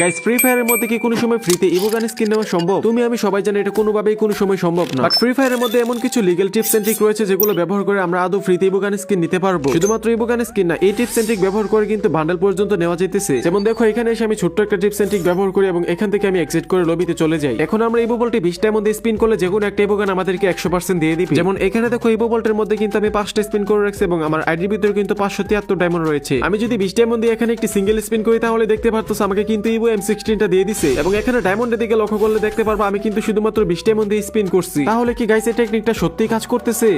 Guys free ফায়ারের মধ্যে কি কোনো সময় ফ্রিতে ইভোগান স্কিন নেওয়া সম্ভব? তুমি আমি সবাই জানি এটা কোনোভাবেই কোনো সময় সম্ভব না। বাট ফ্রি ফায়ারের মধ্যে এমন কিছু লিগেল টিপস সেন্ট্রিক রয়েছে যেগুলো ব্যবহার করে আমরা আদৌ ফ্রিতে ইভোগান স্কিন নিতে পারব। শুধুমাত্র ইভোগান স্কিন না, এই টিপস সেন্ট্রিক ব্যবহার করে কিন্তু বান্ডেল পর্যন্ত নেওয়া যেতেছে। যেমন দেখো, এখানে এসে আমি ছোট্ট একটা টিপস সেন্ট্রিক ব্যবহার করি এবং এখান থেকে আমি এক্সিট করে লবিতে চলে যাই। এখন আমরা ইভো বলটি বিশটার মধ্যে স্পিন করলে যে কোনো একটা ইভোগান আমাদেরকে একশো পার্সেন্ট দিয়ে দিবে। যেমন এখানে দেখো ইভো বল্টের মধ্যে কিন্তু আমি পাঁচটা স্পিন করে রাখছি এবং আমার আইডির ভিতরে কিন্তু পাঁচশো তিয়াত্তর ডায়মন্ড রয়েছে। আমি যদি বিশটার মধ্যে এখানে একটি সিঙ্গেল স্পিন করি তাহলে দেখতে পারতো আমাকে কিন্তু ইভো এম সিক্সটিনটা দিয়ে দিছে এবং এখানে ডায়মন্ডের দিকে লক্ষ্য করলে দেখতে পারব আমি কিন্তু শুধুমাত্র বিশটার মধ্যে স্পিন করছি। তাহলে কি গাইস টেকনিকটা সত্যি কাজ করতেছে?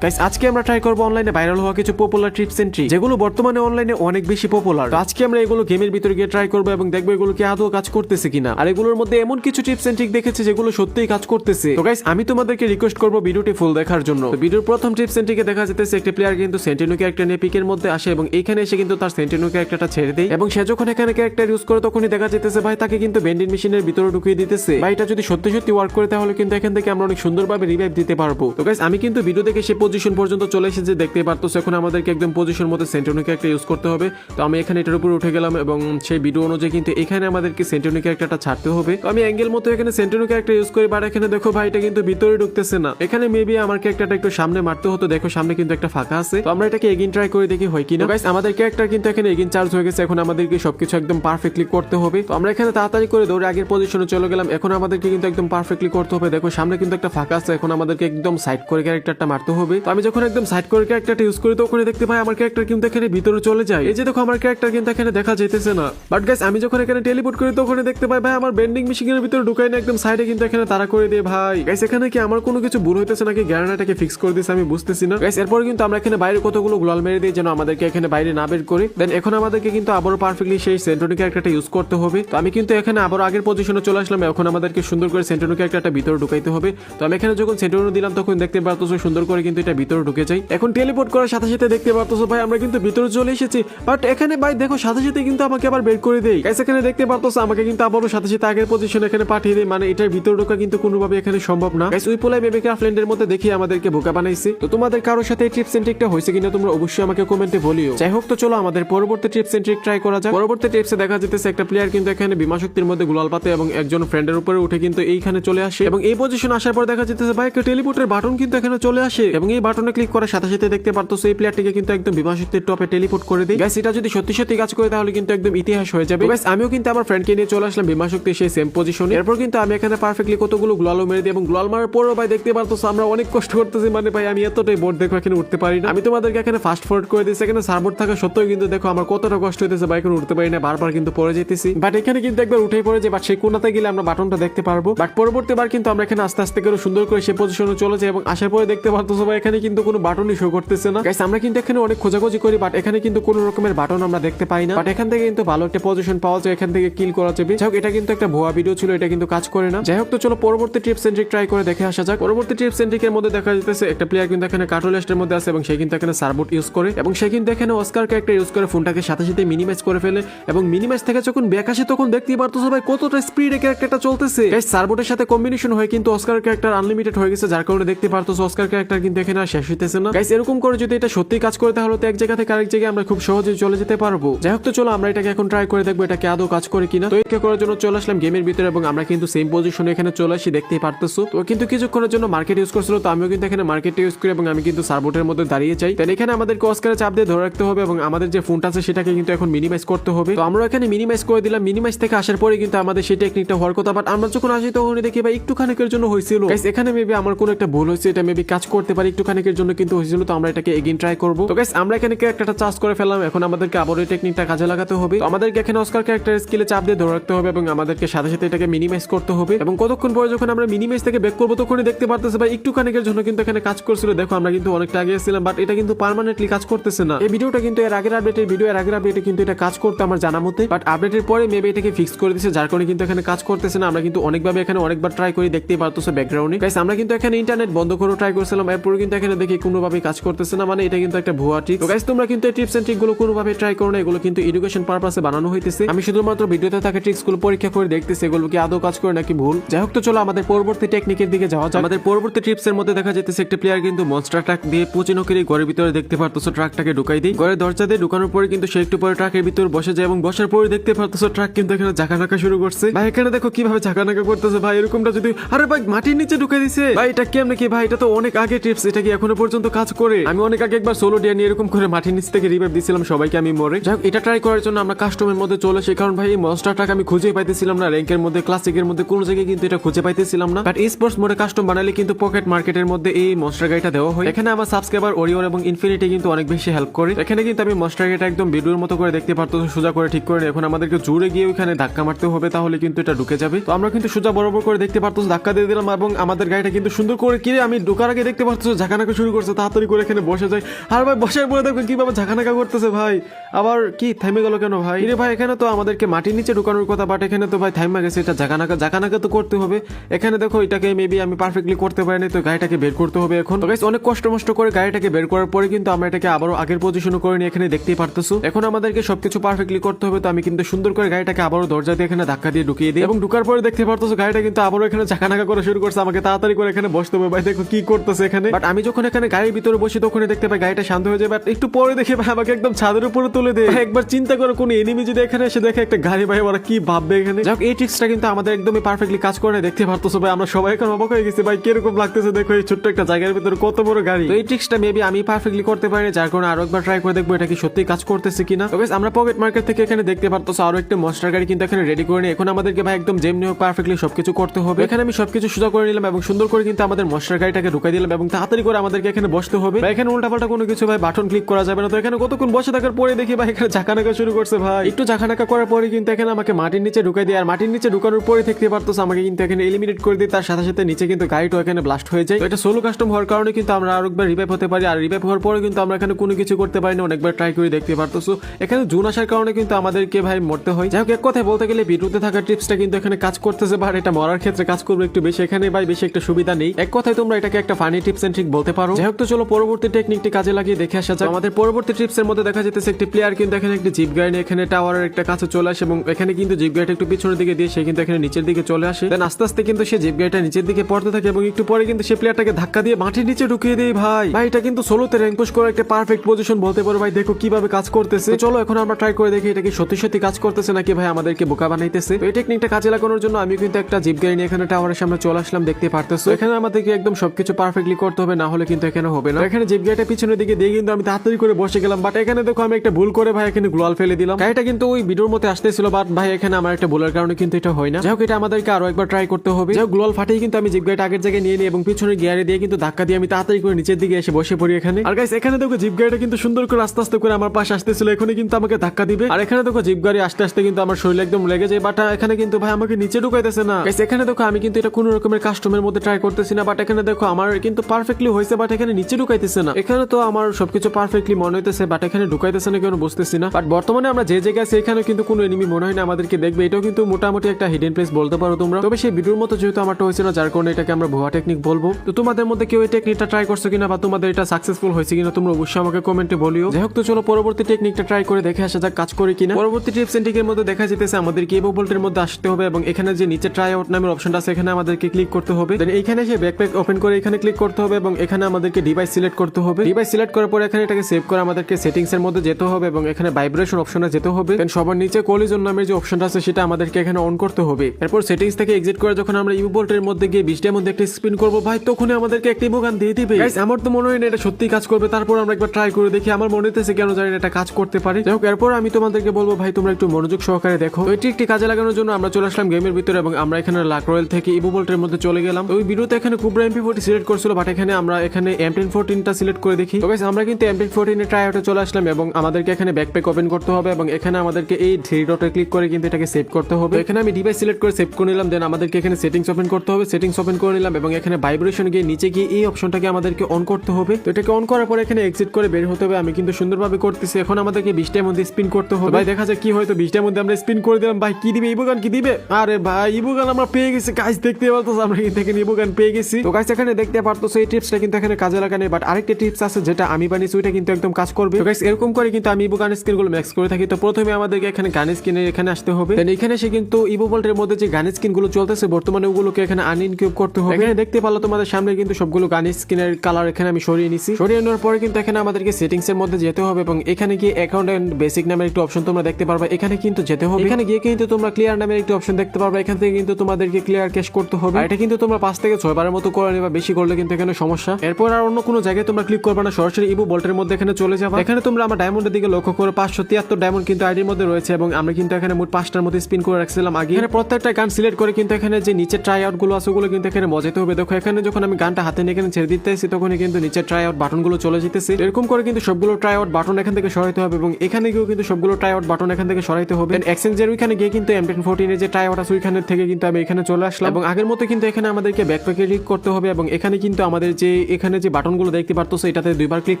গাইস আজকে আমরা ট্রাই করব অনলাইনে ভাইরাল হওয়া কিছু পপুলার টিপস এন্ড ট্রিক যেগুলো বর্তমানে অনলাইনে অনেক বেশি পপুলার আজকে আমরা এগুলো গেমের ভিতরে গিয়ে ট্রাই করব এবং দেখব এগুলো কি আদৌ কাজ করতেছে কিনা। আর এগুলোর মধ্যে এমন কিছু টিপস এন্ড ট্রিক দেখেছি যেগুলো সত্যিই কাজ করতেছে। তো গাইস আমি তোমাদেরকে রিকোয়েস্ট করব ভিডিওটি ফুল দেখার জন্য। ভিডিওর প্রথম টিপস এন্ড ট্রিকে দেখা যেতেছে একটি প্লেয়ার কিন্তু সেন্টিনো ক্যারেক্টার নিয়ে পিকের মধ্যে আসে এবং এখানে এসে কিন্তু তার সেন্টিনো ক্যারেক্টারটা ছেড়ে দেয়। এবং সে যখন এখানে ক্যারেক্টার ইউজ করে, তখনই দেখা যেতেছে ভাই তাকে কিন্তু বেন্ডিং মেশিনের ভিতরে ঢুকিয়ে দিতেছে। ভাই, এটা যদি সত্যি সত্যি ওয়ার্ক করে, তাহলে কিন্তু এখান থেকে আমরা অনেক সুন্দরভাবে রিভাইভ দিতে পারব। তো গাইস আমি কিন্তু ভিডিও দেখে সে পজিশন পর্যন্ত চলে এসেছে দেখতে পারতো এখন আমাদেরকে একদম পজিশন মতো সেন্টোনিকে একটা ইউজ করতে হবে। তো আমি এখানে এটার উপরে উঠে গেলাম এবং সেই ভিডিও অনুযায়ী কিন্তু এখানে আমাদেরকে সেন্টোনিক ক্যারেক্টারটা ছাড়তে হবে। তো আমি অ্যাঙ্গেল মতো এখানে সেন্টোনিক ক্যারেক্টার ইউজ করি বাট এখানে দেখো ভাই, এটা কিন্তু ভিতরে ঢুকতেছে না। এখানে মেবি আমার ক্যারেক্টারটা একটু সামনে মারতে হতো, দেখো সামনে কিন্তু একটা ফাঁকা আছে। তো আমরা এটাকে এগিন ট্রাই করে দেখি হয় কিনা। গাইস আমাদের ক্যারেক্টার কিন্তু এখানে এগিন চার্জ হয়ে গেছে, এখন আমাদেরকে সবকিছু একদম পারফেক্টলি করতে হবে। তো আমরা এখানে তাড়াতাড়ি করে দৌড়ে আগের পজিশনে চলে গেলাম, এখন আমাদেরকে কিন্তু একদম পারফেক্টলি করতে হবে। দেখো সামনে কিন্তু একটা ফাঁকা আছে, এখন আমাদেরকে একদম সাইড করে ক্যারেক্টারটা মারতে হবে। তো আমি যখন একদম সাইড করে ক্যারেক্টারটা ইউজ করি তখন দেখতে পাই আমার ক্যারেক্টার কিন্তু এখানে ভিতরে চলে যায়। এই যে দেখো, আমার ক্যারেক্টার কিন্তু এখানে দেখা যেতেছে না। বাট গাইস আমি যখন এখানে টেলিপোর্ট করি তখন দেখতে পাই, ভাই, আমার বেন্ডিং মেশিনের ভিতরে ঢুকাই না, একদম সাইডে কিন্তু এখানে তারা করে দিয়ে, ভাই। গাইস এখানে কি আমার কোনো কিছু ভুল হইতেছে নাকি? গ্যারানাটাকে ফিক্স করে দিয়েছে আমি বুঝতেছি না। গাইস এরপর কিন্তু আমরা এখানে বাইরে কতগুলো গ্লোয়াল মেরে দিই, যেন আমাদেরকে এখানে বাইরে না বের করে। দেন এখন আমাদেরকে কিন্তু আবারও পারফেক্টলি সেই সেন্টোনি ক্যারেক্টারটা ইউজ করতে হবে। তো আমি কিন্তু এখানে আবার আগের পজিশনে চলে আসলাম, এখন আমাদেরকে সুন্দর করে সেন্টোনি ক্যারেক্টারটা ভিতরে ঢুকাইতে হবে। তো আমি এখানে যখন সেন্টোনি দিলাম, তখন দেখতে পারতো সুন্দর করে কিন্তু এটা ভিতরে ঢুকে যায় এখন টেলিপোর্ট করার সাথে সাথে দেখতে পারতো ভাই, আমরা কিন্তু ভিতরে চলে এসেছি। বাট এখানে ভাই, দেখো, সাথে সাথে কিন্তু আমাকে আবার বের করে দেয় এখানে দেখতে পারতো আমাকে কিন্তু আবারও সাথে সাথে আগের পজিশন এখানে পাঠিয়ে দেয় মানে এটার ভিতরে ঢোকা কিন্তু কোনোভাবে এখানে সম্ভব না। গাইস ওই পোলাই বেবিকা ফ্রেন্ডের মধ্যে দেখি আমাদেরকে বোকা বানাইছে। তো তোমাদের কারোর সাথে এই টিপস এন্ড ট্রিকটা হয়েছে কিনা তোমরা অবশ্যই আমাকে কমেন্টে বলিও। যাই হোক, তো চলো আমাদের পরবর্তী টিপস এন্ড ট্রিক ট্রাই করা যাক। পরবর্তী টিপসে দেখা যেতেছে একটা প্লেয়ার কিন্তু এখানে বিমা শক্তির মধ্যে গুলাল পাতে এবং একজন ফ্রেন্ডের উপরে উঠে কিন্তু এইখানে চলে আসে। এবং এই পজিশন আসার পর দেখা যেতেছে ভাই, একটা টেলিপোর্টের বাটন কিন্তু এখানে চলে আসে। এবং এই বাটনে ক্লিক করার সাথে সাথে দেখতে পারতো এই প্লেয়ারটিকে কিন্তু একদম বিমা টপে টেলিপোর্ট করে দিই গ্যাস এটা যদি সত্যি সত্যি কাজ করে, তাহলে কিন্তু একদম ইতিহাস হয়ে যাবে। গ্যাস আমিও কিন্তু আমার ফ্রেন্ডকে নিয়ে চলে আসলাম বিমা সেই সেম পজিশনে এরপর কিন্তু আমি এখানে পারফেক্টলি কতগুলো গ্লোয়ালো মেরে দিই এবং গ্লোয়াল মারার পরও ভাই দেখতে পারতো আমরা অনেক কষ্ট করতেছি। মানে ভাই, আমি এতটাই বোর্ড দেখো, এখানে উঠতে পারি না। আমি তোমাদেরকে এখানে ফাস্ট ফরওয়ার্ড করে দিয়েছি। এখানে সার্ভার থাকা সত্ত্বেও কিন্তু দেখো আমার কতটা কষ্ট হইতেছে। বা এখন উঠতে পারি না, বারবার কিন্তু পড়ে যেতেছি। বাট এখানে কিন্তু একবার উঠে পড়ে যে বাট সেই কোনাতে গেলে আমরা বাটনটা দেখতে পারব। বাট পরবর্তীবার কিন্তু আমরা এখানে আস্তে আস্তে করে সুন্দর করে সেই পজিশনে চলে যাই এবং আসার পরে দেখতে পারতো সবাই এখানে কিন্তু কোনো বাটনই শো করতেছে না। গাইস আমরা কিন্তু এখানে অনেক খোঁজাখুঁজি করি বাট এখানে কিন্তু কোনো রকমের বাটন আমরা দেখতে পাই না। বাট এখান থেকে কিন্তু ভালো একটা পজিশন পাওয়া যায়, এখান থেকে কিল করা যাবে। যাই হোক, এটা কিন্তু একটা ভুয়া ভিডিও ছিল, এটা কিন্তু কাজ করে না। যাই হোক, তো চলো পরবর্তী টিপস সেন্ট্রিক ট্রাই করে দেখে আসা যাক। পরবর্তী টিপস সেন্ট্রিকের মধ্যে দেখা যেতেছে একটা প্লেয়ার কিন্তু এখানে কার্টোলেস্টের মধ্যে আছে এবং সে কিন্তু এখানে সার্বোট ইউজ করে। এবং সে কিন্তু এখানে অস্কার ক্যারেক্টার ইউজ করে, ফোনটাকে সাথে সাথে মিনিমাইজ করে ফেলে। এবং মিনিমাইজ থেকে যখন ব্যাক আসে, তখন দেখতেই পারতো সবাই কতটা স্পিডে ক্যারেক্টারটা চলতেছে। সার্বোটের সাথে কম্বিনেশন হয়ে কিন্তু অস্কার ক্যারেক্টার আনলিমিটেড হয়ে গেছে, যার কারণে দেখতে পারতো অস্কার ক্যারেক্টার কিন্তু এখানে আর শেষ হইতেছে না। গাইস এরকম করে যদি এটা সত্যি কাজ করে, তাহলে তো এক জায়গা থেকে আরেক জায়গায় আমরা খুব সহজে চলে যেতে পারব। যাই হোক তো চলো, আমরা এটাকে এখন ট্রাই করে দেখব এটাকে আদৌ কাজ করে কিনা। তো এটা করার জন্য চলে আসলাম গেমের ভিতরে এবং আমরা কিন্তু সেম পজিশনে এখানে চলে আসি, দেখতেই পারতেছো। তো কিন্তু কিছুক্ষণের জন্য মার্কেট ইউজ করছিল, তো আমিও কিন্তু এখানে মার্কেট ইউজ করি এবং আমি কিন্তু সার্বোটের মধ্যে দাঁড়িয়ে চাই তাহলে এখানে আমাদেরকে অস্কারে চাপ দিয়ে ধরে রাখতে হবে এবং আমাদের যে ফোনটা আছে, সেটাকে কিন্তু এখন মিনিমাইজ করতে হবে। তো আমরা এখানে মিনিমাইজ করে দিলাম। মিনিমাইজ থেকে আসার পরে কিন্তু আমাদের সেই টেকনিকটা হওয়ার কথা বাট আমরা যখন আসি তখন দেখি ভাই একটু খানিকের জন্য হয়েছিল এখানে মেবি আমার কোনো একটা ভুল হয়েছে, এটা মেবি কাজ করতে পারি, একটু খানিকের জন্য কিন্তু হয়েছিল, তো আমরা এটাকে এগিন ট্রাই করব। তো গাইস আমরা এখানে ক্যারেক্টারটা চার্জ করে ফেললাম, এখন আমাদেরকে আবার এই টেকনিকটা কাজে লাগাতে হবে। আমাদেরকে এখানে অস্কার ক্যারেক্টার স্কিলে চাপ দিয়ে ধরে রাখতে হবে এবং আমাদেরকে সাথে সাথে এটাকে মিনিমাইজ করতে হবে। এবং কতক্ষণ পরে যখন আমরা মিনিমাইজ থেকে ব্যাক করব, তখনই দেখতে পারতেছে ভাই, একটু খানিকের জন্য কিন্তু এখানে কাজ করছিল। দেখো, আমরা কিন্তু অনেকটা আগে ছিলাম বাট এটা কিন্তু পার্মানেন্টলি কাজ করতেছে না। এই ভিডিওটা কিন্তু এর আগের আপডেটের ভিডিও এর আগের আপডেটে কিন্তু এটা কাজ করতে আমার জানা মতে বাট আপডেটের পরে মেবি এটাকে ফিক্স করে দিচ্ছে যার কারণে কিন্তু এখানে কাজ করতেছে না। আমরা কিন্তু অনেকভাবে এখানে অনেকবার ট্রাই করে, দেখতেই পারতেছে ব্যাকগ্রাউন্ডে গাইস আমরা কিন্তু এখানে ইন্টারনেট বন্ধ করে ট্রাই করছিলাম এরপরে কিন্তু এখানে দেখি কোনোভাবে কাজ করতেছে না মানে এটা কিন্তু একটা ভুয়া ট্রিক তো গাইস তোমরা কিন্তু এই টিপস এন্ড ট্রিকগুলো কোনোভাবে ট্রাই করো না, এগুলো কিন্তু এডুকেশন পারপাসে বানানো হইতেছে। আমি শুধুমাত্র ভিডিওতে থাকা ট্রিক্সগুলো পরীক্ষা করে দেখতেছি, এগুলো কি আদৌ কাজ করে নাকি ভুল? যাই হোক, তো চলো আমাদের পরবর্তী টেকনিকের দিকে যাওয়া যাক। আমাদের পরবর্তী টিপস এর মধ্যে দেখা যেতেছে একটা প্লেয়ার কিন্তু মনস্টার ট্রাক দিয়ে পুচিনো করে ঘরের ভিতরে দেখতে পারতেছো ট্রাকটাকে ঢুকাই দিই। ঘরের দরজা দিয়ে ঢুকানোর পরে কিন্তু সে একটু পরে ট্রাকের ভিতর বসে যায় এবং বসার পরে দেখতে পারতেছো ট্রাক কিন্তু এখানে ঝাঁকানাকা শুরু করছে। ভাই, এখানে দেখো কীভাবে ঝাঁকানাকা করতেছে, ভাই, এরকমটা যদি আরে ভাই, মাটির নিচে ঢুকে দিছে। ভাই, এটা কেমনে কি? ভাই, এটা তো অনেক আগে টিপস এটা কি এখনও পর্যন্ত কাজ করে। আমি অনেক আগে একবার সোলো ডিয়া নিয়ে এরকম করে মাটির নিচ থেকে রিভাইভ দিছিলাম, সবাইকে আমি মরে। যাই এটা ট্রাই করার জন্য আমরা কাস্টমের মধ্যে চলে আসি। কারণ ভাই, এই মনস্টারটাকে আমি খুঁজে পাইতেছিলাম না। র্যাঙ্কের মধ্যে ক্লাসিকের মধ্যে, কোনো জায়গায় কিন্তু এটা খুঁজে পাইতেছিলাম না। বাট স্পোর্টস মোডে কাস্টম বানালে কিন্তু পকেট মার্কেটের মধ্যে এই মনস্টার গাড়িটা দেওয়া হয়। এখানে আমার সাবস্ক্রাইবার ওরিওর এবং ইনফিনিটি কিন্তু অনেক বেশি হেল্প করে। এখানে কিন্তু আমি মনস্টার গাড়িটা একদম ভিডিওর মতো করে দেখতে পারতো, সোজা করে ঠিক করে। এখন আমাদেরকে জুড়ে গিয়ে ওইখানে ধাক্কা মারতে হবে, তাহলে কিন্তু এটা ঢুকে যাবে। তো আমরা কিন্তু সোজা বরাবর করে দেখতে পারতো, ধাক্কা দিয়ে দিলাম এবং আমাদের গাড়িটা কিন্তু সুন্দর করে কিরে আমি ঢোকার আগে দেখতে পারতো ঝাঁকানাকা শুরু করছে, তাড়াতাড়ি করে এখানে বসে যায় আর ভাই, বসার পরে দেখো কীভাবে ঝাঁকানাকা করতেছে ভাই। আবার কি, থেমে গেল কেন ভাই? রে ভাই, এখানে তো আমাদেরকে মাটির নিচে ঢুকানোর কথা বাট এখানে তো ভাই থাইমা গেছে, এটা ঝাঁকানাকা ঝাঁকানাকা তো করতে হবে। এখানে দেখো, এটাকে মেবি আমি পারফেক্টলি করতে পারিনি তো গাড়িটাকে বের করতে হবে এখন। তো অনেক কষ্ট মষ্ট করে গাড়িটাকে বের করার পরে কিন্তু আমরা এটাকে আবারও আগের পজিশনে করে নিয়ে এখানে দেখতেই পারতেছো। এখন আমাদেরকে সবকিছু পারফেক্টলি করতে হবে, তো আমি কিন্তু সুন্দর করে গাড়িটাকে আবারও দরজা দিয়ে এখানে ধাক্কা দিয়ে ঢুকিয়ে দিই। এবং ঢুকার পরে দেখতে পারতেছো, গাড়িটা কিন্তু আবারও এখানে ঝাঁকানাকা করে শুরু করছে, আমাকে তাড়াতাড়ি করে এখানে বসতে হবে। ভাই, দেখো কি করতেছে এখানে। বাট আমি যখন এখানে গাড়ির ভিতরে বসে তখন দেখতে পাই গাড়িটা শান্ত হয়ে যায় বাট একটু পরে দেখে ভাই আমাকে একদম ছাদের উপরে তুলে দেয় একবার চিন্তা করো কোন এনিমি যদি এখানে এসে দেখে একটা গাড়ি ভাই ওরা কি ভাববে এখানে? যাক এই ট্রিক্সটা কিন্তু আমাদের একদমই পারফেক্টলি কাজ করে দেখতে পারতেছো ভাই আমরা সবাই এখন অবাক হয়ে গেছি। ভাই কীরকম লাগতেছে দেখো এই ছোট্ট একটা জায়গার ভিতরে কত বড় গাড়ি। তো এই ট্রিক্সটা মেবি আমি পারফেক্টলি করতে পারি না, যার কারণে আরও একবার ট্রাই করে দেখব এটা কি সত্যি কাজ করতেছে কিনা। তো আমরা পকেট মার্কেট থেকে এখানে দেখতে পারতেছো আরও একটা মনস্টার গাড়ি কিন্তু এখানে রেডি করে নিই এখন আমাদেরকে ভাই একদম যেমনি হোক পারফেক্টলি সবকিছু করতে হবে। এখানে আমি সবকিছু সোজা করে নিলাম এবং সুন্দর করে কিন্তু আমাদের মনস্টার গাড়িটাকে ঢুকাই দিলাম এবং তাড়াতাড়ি করে আমাদেরকে এখানে বসতে হবে। ভাই, এখানে উল্টাপাল্টা কোনো কিছু ভাই বাটন ক্লিক করা যাবে না তো। এখানে কতক্ষণ বসে থাকার পরে দেখি ভাই এখানে ঝাঁকানাকা শুরু করছে ভাই। একটু ঝাঁকানাকা করার পরে কিন্তু এখানে আমাকে মাটির নিচে ঢুকাই দিয়ে। আর মাটির নিচে ঢুকানোর পরে দেখতে পারতো আমাকে কিন্তু এখানে এলিমিনেট করে দিয়ে। তার সাথে সাথে নিচে কিন্তু গাড়িটা এখানে ব্লাস্ট হয়ে যায়। এটা সোলো কাস্টম হওয়ার কারণে কিন্তু আমরা আরেকবার রিভাইভ হতে পারি। আর রিভাইভ হওয়ার পরে কিন্তু আমরা এখানে কোনো কিছু করতে পারি না অনেকবার ট্রাই করে দেখতে পারতো সো এখানে জুন আসার কারণে কিন্তু আমাদেরকে ভাই মরতে হয়। যাই হোক এক কথায় বলতে গেলে ভিডিওতে থাকা টিপসটা কিন্তু এখানে কাজ করতেছে বাট এটা মরার ক্ষেত্রে কাজ করবে একটু বেশি। এখানে ভাই বেশি একটা সুবিধা নেই। এক কথায় তোমরা এটাকে একটা ফানি টিপস এন্ড ট্রিক বলতে পারো? যাই হোক তো চলো, পরবর্তী টেকনিকটি কাজে লাগিয়ে দেখে আসা যাক। আমাদের পরবর্তী টিপস এর মধ্যে দেখা যেতেছে একটি প্লেয়ার কিন্তু এখানে একটি জিপ গাড়ি নিয়ে এখানে টাওয়ারের একটা কাছে চলে আসে এবং এখানে কিন্তু জিপ গাড়িটা একটু পিছনের দিকে দিয়ে সে কিন্তু এখানে নিচের দিকে চলে আসে। দেন আস্তে আস্তে কিন্তু সে জিপ গাড়িটা নিচের দিকে পড়তে থাকে এবং একটু পরে কিন্তু সে প্লেয়ারটাকে ধাক্কা দিয়ে মাটির নিচে ঢুকিয়ে দেয়, ভাই। ভাই, এটা কিন্তু সোলোতে র্যাঙ্ক পুশ করার একটা পারফেক্ট পজিশন বলতে পারো, ভাই। দেখো কীভাবে কাজ করতেছে। চলো, এখন আমরা ট্রাই করে দেখি এটা কি সত্যি সত্যি কাজ করতেছে নাকি ভাই আমাদেরকে বোকা বানাইতেছে। এই টেকনিকটা কাজে লাগানোর জন্য আমি কিন্তু একটা জিপ গাড়ি নিয়ে এখানে টাওয়ারের সামনে চলে আসলাম, দেখতে পারতেছো। এখানে আমাদেরকে একদম সবকিছু পারফেক্টলি করতে হবে, না হলে কিন্তু এখানে হবে না। এখানে জিপ গাড়িটা পিছনের দিকে দিয়ে কিন্তু আমি তাড়াতাড়ি করে বসে গেলাম বাট এখানে দেখো আমি একটা ভুল করে ভাই এখানে গ্লোয়াল ফেলে দিলাম। গাড়িটা কিন্তু ওই ভিডিওর মধ্যে আসতেছিল বাট ভাই এখানে আমার একটা ভুলের কারণে কিন্তু এটা হয় না। যাই হোক এটা আমাদেরকে আরও একবার ট্রাই করতে হবে। যাই হোক গ্লোয়াল ফাটিয়ে কিন্তু আমি জিপ গাড়িটা আগের জায়গায় নিয়ে নিই এবং পিছনের গিয়ারে দিয়ে কিন্তু ধাক্কা দিয়ে আমি তাড়াতাড়ি করে নিচের দিকে এসে বসে পড়ি এখানে। আর গাইস এখানে দেখো জিপ গাড়িটা কিন্তু সুন্দর করে আস্তে আস্তে করে আমার পাশে আসতেছিল এখানে কিন্তু আমাকে ধাক্কা দিবে। আর এখানে দেখো জিপ গাড়ি আস্তে আস্তে কিন্তু আমার শরীর একদম লেগে যায় বাট এখানে কিন্তু ভাই আমাকে নিচে ঢুকাইতেছে না। গাইস এখানে দেখো আমি কিন্তু এটা কোনো রকমের কাস্টমের মধ্যে ট্রাই করতেছি না বাট এখানে দেখো আমার কিন্তু পারফেক্টলি হয়েছে বাট এখানে নিচে ঢুকাইতেছে না। এখানে তো আমার সবকিছু পারফেক্টলি মনে হইতেছে বাট এখানে ঢুকাইতেছে না কেন বুঝতেছি না। বাট বর্তমানে আমরা যে জায়গায় আছি এখানে কিন্তু কোনো এনিমি মনে হয় না, আমাদেরকে দেখবে। এটাও কিন্তু মোটামুটি একটা হিডেন প্লেস বলতে পারো তোমরা। তবে সেই ভিডিওর মতো যেহেতু আমারটা হয়েছে না, যার কারণে এটাকে আমরা ভুয়া টেকনিক বলব। তো তোমাদের মধ্যে কেউ এই টেকনিকটা ট্রাই করছ কিনা, বা তোমাদের এটা সাকসেসফুল হয়েছে কিনা, তোমরা অবশ্যই আমাকে কমেন্টে বলিও। যাই হোক, তো চলো পরবর্তী টেকনিকটা ট্রাই করে দেখে আসা যাক কাজ করে কিনা। পরবর্তী টিপস এন্ড ট্রিকের মধ্যে দেখা যেতেছে আমাদের কেবো বোল্টের মধ্যে আসতে হবে, এবং এখানে যে নিচে ট্রাই আউট নামের অপশনটা আছে, এখানে আমাদেরকে ক্লিক করতে হবে। দেন এখানে সে ব্যাকপ্যাক ওপেন করে এখানে ক্লিক করতে হবে, এবং এখানে আমাদেরকে ডিভাইস সিলেক্ট করতে হবে। ডিভাইস সিলেক্ট করার পরে এখানে এটাকে সেভ করে আমাদেরকে সেটিংস এর মধ্যে যেতে হবে এবং এখানে ভাইব্রেশন অপশনে যেতে হবে। দেন সবার নিচে কলিজন নামের যে অপশনটা আছে সেটা আমাদেরকে এখানে অন করতে হবে। এরপর সেটিংস থেকে এক্সিট করে যখন আমরা ইউ বোল্টের মধ্যে গিয়ে বিশটার মধ্যে একটা স্পিন করব, ভাই, তখনই আমাদেরকে একটি বোগান দিয়ে দিবে। আমার তো মনে হয় না এটা সত্যি কাজ করবে। তারপর আমরা একবার ট্রাই করে দেখি। আমার মনে হতেছে কেন জানি এটা কাজ করতে পারে। যাই হোক, এরপর আমি তোমাদেরকে বলব, ভাই, তোমরা একটু মনোযোগ সহকারে দেখো। তো এটি একটি কাজে লাগানোর জন্য আমরা চলে আসলাম গেমের ভিতরে এবং আমরা এখানে লাক রয়েল থেকে ইভো বোল্টের মধ্যে চলে গেলাম। ওই ভিডিওতে এখানে কুবরা এমপি ফোর্টি সিলেক্ট করছিল বাট এখানে আমরা এখানে এম টেন ফোরটিনটা সিলেক্ট করে দেখি। তো আমরা কিন্তু এম টেন ফোরটিনে ট্রাই আউটে চলে আসলাম এবং আমাদেরকে এখানে ব্যাকপ্যাক ওপেন করতে হবে এবং এখানে আমাদেরকে এই থ্রি ডটে ক্লিক করে কিন্তু এটাকে সেভ করতে হবে। এখানে আমি ডিভাইস সিলেক্ট করে সেভ করে নিলাম দেন আমাদেরকে এখানে সেটিংস ওপেন করতে হবে সেটিংস ওপেন করে নিলাম এবং এখানে ভাইব্রেশন গিয়ে নিচে গিয়ে এই অপশনটাকে আমাদেরকে অন করতে হবে। তো এটাকে অন করার পর এখানে এক্সিট করে বের হতে হবে। আমি কিন্তু সুন্দরভাবে করতেছি। এখন আমাদেরকে বিশটার মধ্যে স্পিন করতে হবে। ভাই, দেখা যায় কি হয়তো বিশটার মধ্যে আমরা স্পিন করে দিলাম। ভাই, কি দিবে? ইবুগান কি দিবে? আরে ভাই, ইবুগান আমরা পেয়ে গেছি। গাইস দেখতে পারতো আমরা এখানে ইবুগান পেয়ে গেছি। তো গাইস এখানে দেখতে পারতো এই টিপসটা টিপসটা কিন্তু এখানে কাজে লাগানো বাট আরেকটা টিপস আছে যেটা আমি বানিয়েছি, ওইটা কিন্তু একদম কাজ করবে। এরকম করে কিন্তু আমি ইবো গান স্কিনগুলো ম্যাক্স করে থাকি। তো প্রথমে আমাদেরকে এখানে গান স্কিনে এখানে আসতে হবে। এখানে সে কিন্তু ইবো ভল্টের মধ্যে যে গান স্কিনগুলো চলতেছে, বর্তমানে ওগুলোকে এখানে আনইনকিউব করতে হবে। এখানে দেখতে পারল তোমাদের সামনে কিন্তু সবগুলো গান স্কিনের কালার এখানে আমি সরিয়ে নিছি। সরিয়ে নেওয়ার পরে কিন্তু এখানে আমাদেরকে সেটিংস এর মধ্যে যেতে হবে এবং এখানে গিয়ে অ্যাকাউন্ট এন্ড বেসিক নামের একটি অপশন তোমরা দেখতে পারবে। এখানে কিন্তু যেতে হবে। এখানে গিয়ে কিন্তু তোমরা ক্লিয়ার নামের একটি অপশন দেখতে পারবে। এখান থেকে কিন্তু তোমাদেরকে ক্লিয়ার ক্যাশ করতে হবে। এটা কিন্তু তোমরা পাঁচ থেকে ছয় বারের মতো করে নেবা। বেশি করলে কিন্তু এখানে সমস্যা এরপর আর অন্য কোনো জায়গায় তোমরা ক্লিক করবে না, সরাসরি ইবো বল্টের মধ্যে এখানে চলে যাবে। এখানে তোমরা আমার ডায়মন্ডের দিকে লক্ষ্য করো, পাঁচশো তিয়াত্তর ডায়মন্ড কিন্তু আইডির মধ্যে রয়েছে এবং আমরা কিন্তু এখানে মোট পাঁচটার মধ্যে স্পিন করে রাখছিলাম আগে। এখানে প্রত্যেকটা গান সিলেক্ট করে কিন্তু এখানে যে নিচে ট্রাই আউটগুলো আছে, ওগুলো কিন্তু এখানে মজাতে হবে। দেখো, এখানে যখন আমি গানটা হাতে নিয়ে এখানে ছেড়ে দিতেছি, তখনই কিন্তু নিচে ট্রাই আউট বাটনগুলো চলে যেতেছে। এরকম করে কিন্তু সবগুলো ট্রাই আউট বাটন এখান থেকে সরাইতে হবে এবং এখানে গিয়েও কিন্তু সবগুলো ট্রাই আউট বাটন এখান থেকে সরাইতে হবে। এক্সচেঞ্জের ওইখানে গিয়ে কিন্তু এম টেন ফোরটিনের যে ট্রাই আউট আছে ওইখানে থেকে কিন্তু আমি এখানে চলে আসলাম। এবং আগের মতো কিন্তু এখানে আমাদেরকে ব্যাকপ্যাকে ক্লিক করতে হবে এবং এখানে কিন্তু আমাদের যে এখানে যে বাটনগুলো দেখতে পারতো এটাতে দুইবার ক্লিক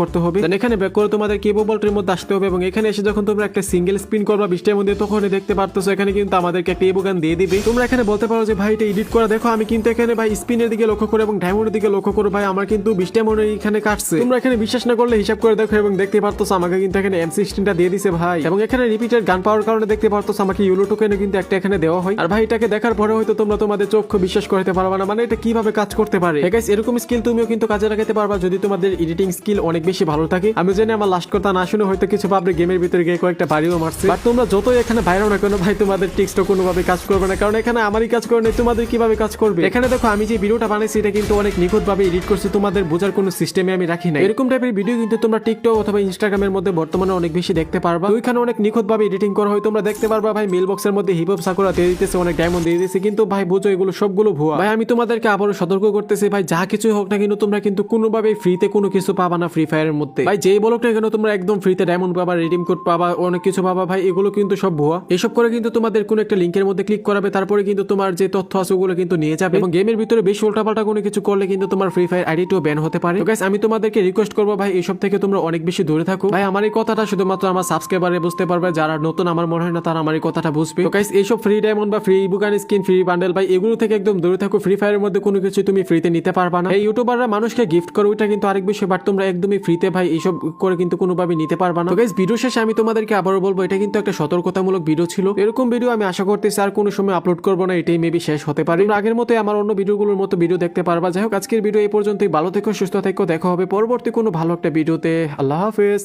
করতে হবে। এখানে ব্যাক করে তোমাদের কেবল বলটির মধ্যে আসতে হবে এবং এখানে এসে যখন তোমরা একটা সিঙ্গেল স্পিন করবা, বৃষ্টির মধ্যে তখন দেখতে পারতো এখানে কিন্তু আমাদেরকে একটা এবো গান দিয়ে দিবে। তোমরা এখানে বলতে পারো যে, ভাই, এটা এডিট করা দেখো, আমি কিন্তু এখানে, ভাই স্পিনের দিকে লক্ষ্য করে এবং ডায়মন্ডের দিকে লক্ষ্য করে, ভাই, আমার কিন্তু বৃষ্টি মনে এখানে কাটছে। তোমরা এখানে বিশ্বাস না করলে হিসাব করে দেখো এবং দেখতে পারতো আমাকে কিন্তু এখানে এম সিক্সটিনটা দিয়ে দিছে, ভাই। এবং এখানে রিপিটেড গান পাওয়ার কারণে দেখতে পারতো আমাকে ইউলো টোকেনে কিন্তু একটা এখানে দেওয়া হয়। আর ভাই, এটাকে দেখার পরে হয়তো তোমরা তোমাদের চোখ বিশ্বাস করতে পারবে না। মানে এটা কীভাবে কাজ করতে পারে? এরকম স্কিল তুমিও কাজে লাগাতে পারবা যদি তোমাদের এডিটিং স্কিল অনেক বেশি ভালো থাকে। আমি জানি আমার লাস্ট কথা না শুনে হয়তো কিছু ভাববে গেমের ভিতরে গিয়ে কয়েকটা বাড়িও মারছে। বাট তোমরা যতই এখানে বাইরেও না কেন ভাই, তোমাদের টিক্সটা কোনোভাবে কাজ করবে না। কারণ এখানে আমারই কাজ করে নেই, তোমাদের কীভাবে কাজ করবে? এখানে দেখো, আমি যে ভিডিওটা বানাইছি, এটা কিন্তু অনেক নিখুঁত ভাবে এডিট করছি। তোমাদের বোঝার কোনো সিস্টেমে আমি রাখি না এরকম টাইপের ভিডিও কিন্তু তোমরা টিকটক অথবা ইনস্টাগ্রামের মধ্যে বর্তমানে অনেক বেশি দেখতে পারবা। ওইখানে অনেক নিখুঁত ভাবে এডিটিং করা হয়। তোমরা দেখতে পারবা ভাই মেল বক্সের মধ্যে হিপ হপ সাকুরা দিয়ে দিতেছে, অনেক ডায়মন্ড দিয়ে দিতেছে। কিন্তু ভাই, বুঝো এগুলো সবগুলো ভুয়া। ভাই, আমি তোমাদেরকে আবারও সতর্ক করতেছি ভাই, যা কিছুই হোক না কিন্তু তোমরা কিন্তু কোনোভাবে ফ্রিতে কোনো কিছু পাবা না ফ্রি ফায়ারের মধ্যে। ভাই যেই বলো না কেন তোমরা একদম ফ্রিতে ডায়মন্ড পাবা রিডিম কোড পাবা অনেক কিছু পাবা ভাই এগুলো কিন্তু সব ভুয়া। এসব করে কিন্তু তোমাদের কোনো একটা লিঙ্কের মধ্যে ক্লিক করাবে তারপরে কিন্তু তোমার যে তথ্য আছে ওগুলো কিন্তু নিয়ে যাবে। এবং গেমের ভিতরে বেশি উল্টাপাল্টা কোনো কিছু করলে কিন্তু তোমার ফ্রি ফায়ার আইডিটিও ব্যান হতে পারে। তো guys, আমি তোমাদেরকে রিকোয়েস্ট করব ভাই এসব থেকে তোমরা অনেক বেশি দূরে থাকো। ভাই আমার এই কথাটা শুধুমাত্র আমার সাবস্ক্রাইবারে বুঝতে পারবে যারা নতুন আমার মনে হয় না তারা আমার এই কথাটা বুঝবে। তো গাইস এইসব ফ্রি ডায়মন্ড বা ফ্রি বুকান স্কিন ফ্রি বান্ডেল ভাই এগুলো থেকে একদম দূরে থাকো। ফ্রি ফায়ারের মধ্যে কোনো কিছু তুমি ফ্রিতে নিতে পারবা না। এই ইউটিউবাররা মানুষকে গিফট করো, ওইটা কিন্তু আরেক বিষয় বাট তোমরা একদমই ফ্রিতে ভাই, এইসব করে কিন্তু কোনোভাবে নিতে পারবা না। তো ভিডিও শেষে আমি তোমাদেরকে আবারও বলব, এটা কিন্তু একটা সতর্কতামূলক ভিডিও ছিল। এরকম ভিডিও আমি আশা করতেছি আর কোনো সময় আপলোড করব না, এটাই মেবি শেষ হতে পারে। আগের মতোই আমার অন্য ভিডিওগুলোর মতো ভিডিও দেখতে পারবা। যাই হোক, আজকের ভিডিও এই পর্যন্তই। ভালো থেকো, সুস্থ থেকো। দেখা হবে পরবর্তী কোনো ভালো একটা ভিডিওতে আল্লাহ হাফেজ।